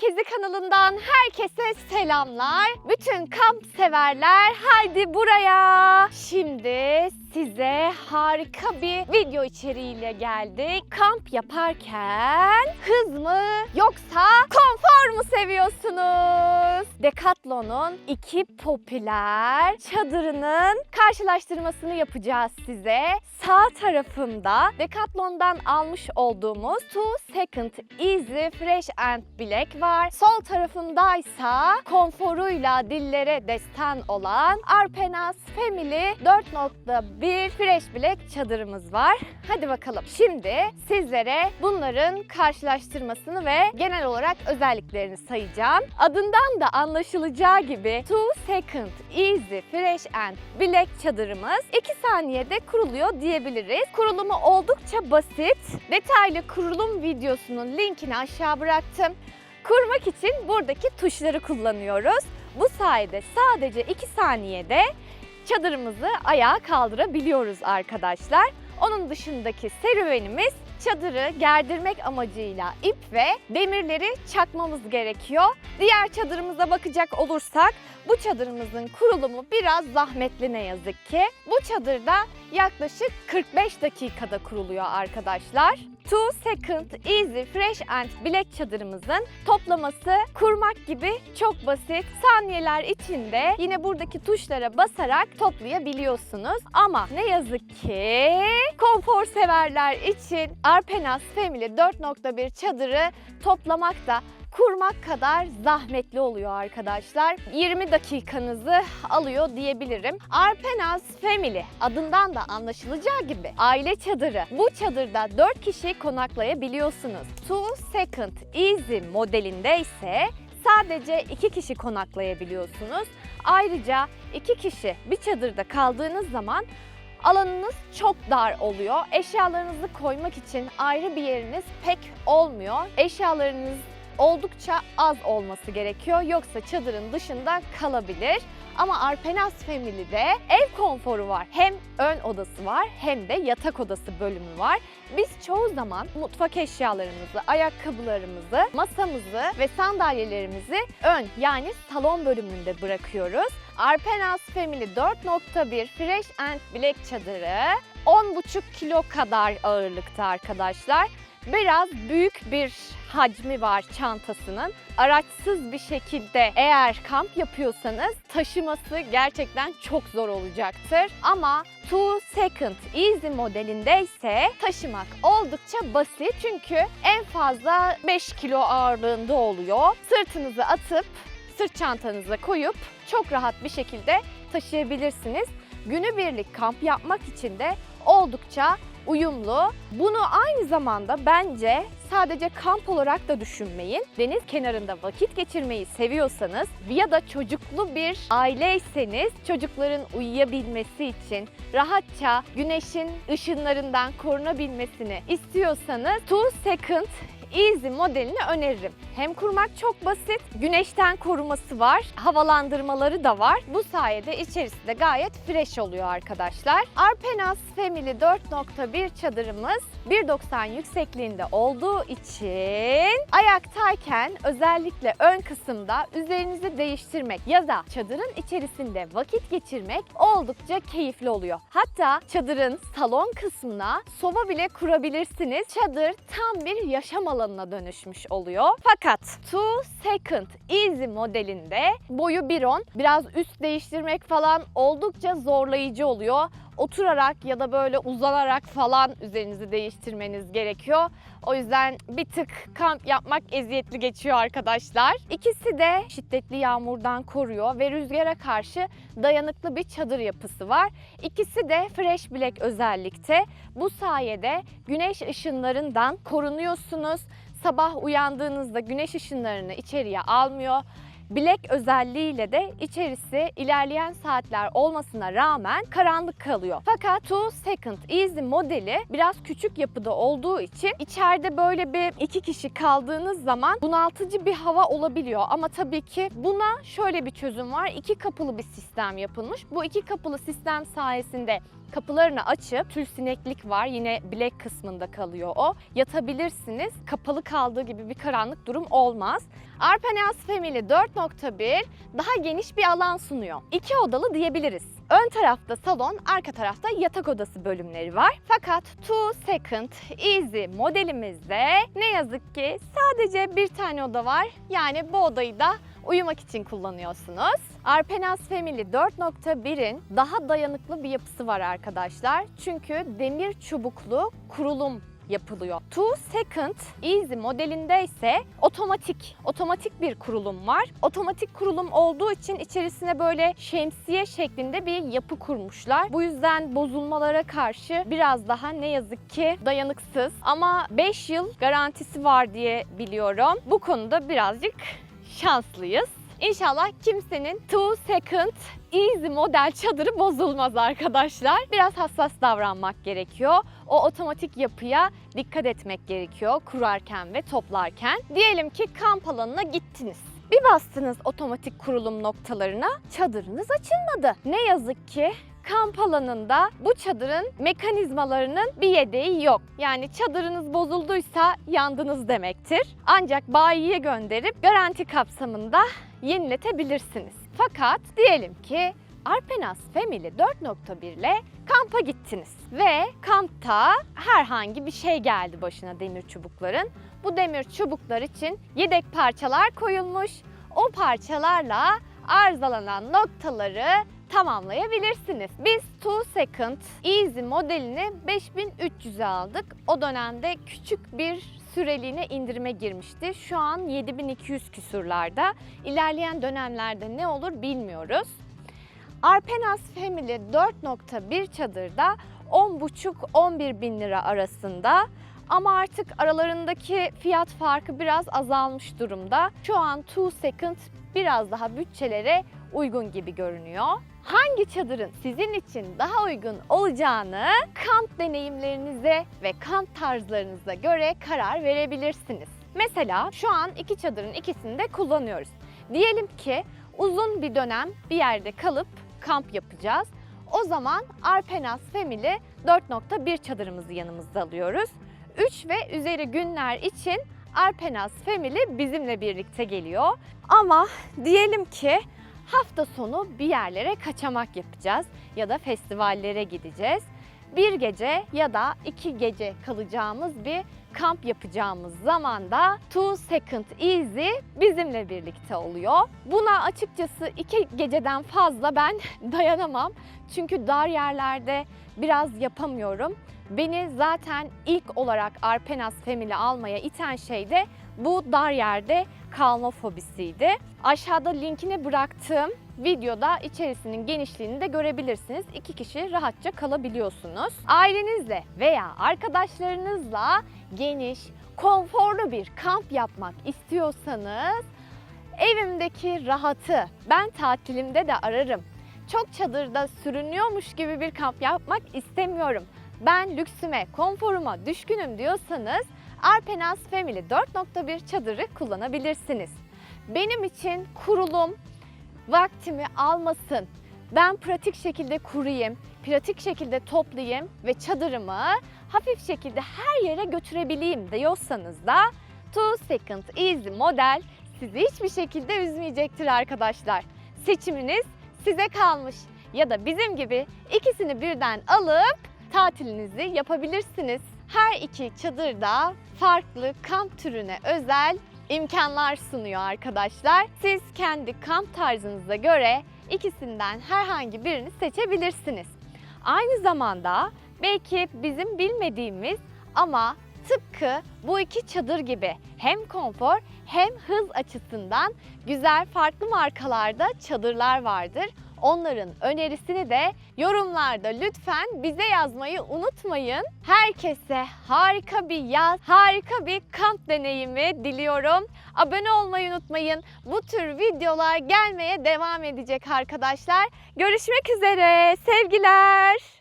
Kezi kanalından herkese selamlar. Bütün kamp severler haydi buraya. Şimdi size harika bir video içeriğiyle geldik. Kamp yaparken hız mı yoksa konfor mu seviyorsunuz? Decathlon'un iki popüler çadırının karşılaştırmasını yapacağız size. Sağ tarafımda Decathlon'dan almış olduğumuz Two Second Easy Fresh and Black var. Sol tarafımdaysa konforuyla dillere destan olan Arpenas Family 4.1 Fresh Black çadırımız var. Hadi bakalım. Şimdi sizlere bunların karşılaştırmasını ve genel olarak özelliklerini sayacağım. Adından da anlaşılacağı gibi Two Second Easy Fresh and Black çadırımız 2 saniyede kuruluyor diyebiliriz. Kurulumu oldukça basit. Detaylı kurulum videosunun linkini aşağı bıraktım. Kurmak için buradaki tuşları kullanıyoruz. Bu sayede sadece 2 saniyede çadırımızı ayağa kaldırabiliyoruz arkadaşlar. Onun dışındaki serüvenimiz çadırı gerdirmek amacıyla ip ve demirleri çakmamız gerekiyor. Diğer çadırımıza bakacak olursak bu çadırımızın kurulumu biraz zahmetli ne yazık ki. Bu çadırda yaklaşık 45 dakikada kuruluyor arkadaşlar. Two Second Easy Fresh and Black çadırımızın toplaması kurmak gibi çok basit. Saniyeler içinde yine buradaki tuşlara basarak toplayabiliyorsunuz. Ama ne yazık ki konfor severler için Arpenas Family 4.1 çadırı toplamak da kurmak kadar zahmetli oluyor arkadaşlar. 20 dakikanızı alıyor diyebilirim. Arpenas Family adından da anlaşılacağı gibi aile çadırı. Bu çadırda 4 kişi konaklayabiliyorsunuz. Two Second Easy modelinde ise sadece 2 kişi konaklayabiliyorsunuz. Ayrıca 2 kişi bir çadırda kaldığınız zaman alanınız çok dar oluyor. Eşyalarınızı koymak için ayrı bir yeriniz pek olmuyor. Eşyalarınız oldukça az olması gerekiyor. Yoksa çadırın dışında kalabilir. Ama Arpenas Family'de ev konforu var. Hem ön odası var hem de yatak odası bölümü var. Biz çoğu zaman mutfak eşyalarımızı, ayakkabılarımızı, masamızı ve sandalyelerimizi ön yani salon bölümünde bırakıyoruz. Arpenas Family 4.1 Fresh and Black çadırı 10,5 kilo kadar ağırlıkta arkadaşlar. Biraz büyük bir hacmi var çantasının. Araçsız bir şekilde eğer kamp yapıyorsanız taşıması gerçekten çok zor olacaktır. Ama Two Second Easy modelinde ise taşımak oldukça basit. Çünkü en fazla 5 kilo ağırlığında oluyor. Sırtınızı atıp sırt çantanıza koyup çok rahat bir şekilde taşıyabilirsiniz. Günübirlik kamp yapmak için de oldukça uyumlu. Bunu aynı zamanda bence sadece kamp olarak da düşünmeyin. Deniz kenarında vakit geçirmeyi seviyorsanız ya da çocuklu bir aileyseniz çocukların uyuyabilmesi için rahatça güneşin ışınlarından korunabilmesini istiyorsanız Two Second Easy modelini öneririm. Hem kurmak çok basit, güneşten koruması var, havalandırmaları da var. Bu sayede içerisi de gayet fresh oluyor arkadaşlar. Arpenas Family 4.1 çadırımız 1.90 yüksekliğinde olduğu için ayaktayken özellikle ön kısımda üzerinizi değiştirmek ya da çadırın içerisinde vakit geçirmek oldukça keyifli oluyor. Hatta çadırın salon kısmına soba bile kurabilirsiniz. Çadır tam bir yaşam alanına dönüşmüş oluyor. Fakat Two Second Easy modelinde boyu 1.10 biraz üst değiştirmek falan oldukça zorlayıcı oluyor. Oturarak ya da böyle uzanarak falan üzerinizi değiştirmeniz gerekiyor. O yüzden bir tık kamp yapmak eziyetli geçiyor arkadaşlar. İkisi de şiddetli yağmurdan koruyor ve rüzgara karşı dayanıklı bir çadır yapısı var. İkisi de Fresh Black özellikte. Bu sayede güneş ışınlarından korunuyorsunuz. Sabah uyandığınızda güneş ışınlarını içeriye almıyor. Black özelliğiyle de içerisi ilerleyen saatler olmasına rağmen karanlık kalıyor. Fakat Two Second Easy modeli biraz küçük yapıda olduğu için içeride böyle bir iki kişi kaldığınız zaman bunaltıcı bir hava olabiliyor. Ama tabii ki buna şöyle bir çözüm var. İki kapılı bir sistem yapılmış. Bu iki kapılı sistem sayesinde Kapılarını açıp tül sineklik var. Yine bilek kısmında kalıyor o. Yatabilirsiniz. Kapalı kaldığı gibi bir karanlık durum olmaz. Arpenas Family 4.1 daha geniş bir alan sunuyor. İki odalı diyebiliriz. Ön tarafta salon, arka tarafta yatak odası bölümleri var. Fakat Two Second Easy modelimizde ne yazık ki sadece bir tane oda var. Yani bu odayı da uyumak için kullanıyorsunuz. Arpenas Family 4.1'in daha dayanıklı bir yapısı var arkadaşlar. Çünkü demir çubuklu kurulum yapılıyor. Two Second Easy modelinde ise otomatik, otomatik bir kurulum var. Otomatik kurulum olduğu için içerisine böyle şemsiye şeklinde bir yapı kurmuşlar. Bu yüzden bozulmalara karşı biraz daha ne yazık ki dayanıksız. Ama 5 yıl garantisi var diye biliyorum. Bu konuda birazcık şanslıyız. İnşallah kimsenin two second easy model çadırı bozulmaz arkadaşlar. Biraz hassas davranmak gerekiyor. O otomatik yapıya dikkat etmek gerekiyor kurarken ve toplarken. Diyelim ki kamp alanına gittiniz. Bir bastınız otomatik kurulum noktalarına çadırınız açılmadı. Ne yazık ki kamp alanında bu çadırın mekanizmalarının bir yedeği yok. Yani çadırınız bozulduysa yandınız demektir. Ancak bayiye gönderip garanti kapsamında yeniletebilirsiniz. Fakat diyelim ki Arpenas Family 4.1 ile kampa gittiniz ve kampta herhangi bir şey geldi başına demir çubukların. Bu demir çubuklar için yedek parçalar koyulmuş. O parçalarla arızalanan noktaları tamamlayabilirsiniz. Biz Two Second Easy modelini 5300'e aldık. O dönemde küçük bir süreliğine indirime girmişti. Şu an 7200 küsurlarda. İlerleyen dönemlerde ne olur bilmiyoruz. Arpenas Family 4.1 çadırda 10,5-11 bin lira arasında. Ama artık aralarındaki fiyat farkı biraz azalmış durumda. Şu an Two Second biraz daha bütçelere uygun gibi görünüyor. Hangi çadırın sizin için daha uygun olacağını kamp deneyimlerinize ve kamp tarzlarınıza göre karar verebilirsiniz. Mesela şu an iki çadırın ikisini de kullanıyoruz. Diyelim ki uzun bir dönem bir yerde kalıp kamp yapacağız. O zaman Arpenas Family 4.1 çadırımızı yanımızda alıyoruz. 3 ve üzeri günler için Arpenas Family bizimle birlikte geliyor. Ama diyelim ki hafta sonu bir yerlere kaçamak yapacağız ya da festivallere gideceğiz. Bir gece ya da iki gece kalacağımız bir kamp yapacağımız zaman da Two Second Easy bizimle birlikte oluyor. Buna açıkçası iki geceden fazla ben dayanamam. Çünkü dar yerlerde biraz yapamıyorum. Beni zaten ilk olarak Arpenas Family almaya iten şey de bu dar yerde kalma fobisiydi. Aşağıda linkini bıraktığım videoda içerisinin genişliğini de görebilirsiniz. İki kişi rahatça kalabiliyorsunuz. Ailenizle veya arkadaşlarınızla geniş, konforlu bir kamp yapmak istiyorsanız evimdeki rahatı ben tatilimde de ararım. Çok çadırda sürünüyormuş gibi bir kamp yapmak istemiyorum. Ben lüksüme, konforuma düşkünüm diyorsanız Arpenas Family 4.1 çadırı kullanabilirsiniz. Benim için kurulum vaktimi almasın. Ben pratik şekilde kurayım, pratik şekilde toplayayım ve çadırımı hafif şekilde her yere götürebileyim diyorsanız da Two Second Easy model sizi hiçbir şekilde üzmeyecektir arkadaşlar. Seçiminiz size kalmış. Ya da bizim gibi ikisini birden alıp tatilinizi yapabilirsiniz. Her iki çadırda farklı kamp türüne özel imkanlar sunuyor arkadaşlar. Siz kendi kamp tarzınıza göre ikisinden herhangi birini seçebilirsiniz. Aynı zamanda belki bizim bilmediğimiz ama tıpkı bu iki çadır gibi hem konfor hem hız açısından güzel farklı markalarda çadırlar vardır. Onların önerisini de yorumlarda lütfen bize yazmayı unutmayın. Herkese harika bir yaz, harika bir kamp deneyimi diliyorum. Abone olmayı unutmayın. Bu tür videolar gelmeye devam edecek arkadaşlar. Görüşmek üzere. Sevgiler.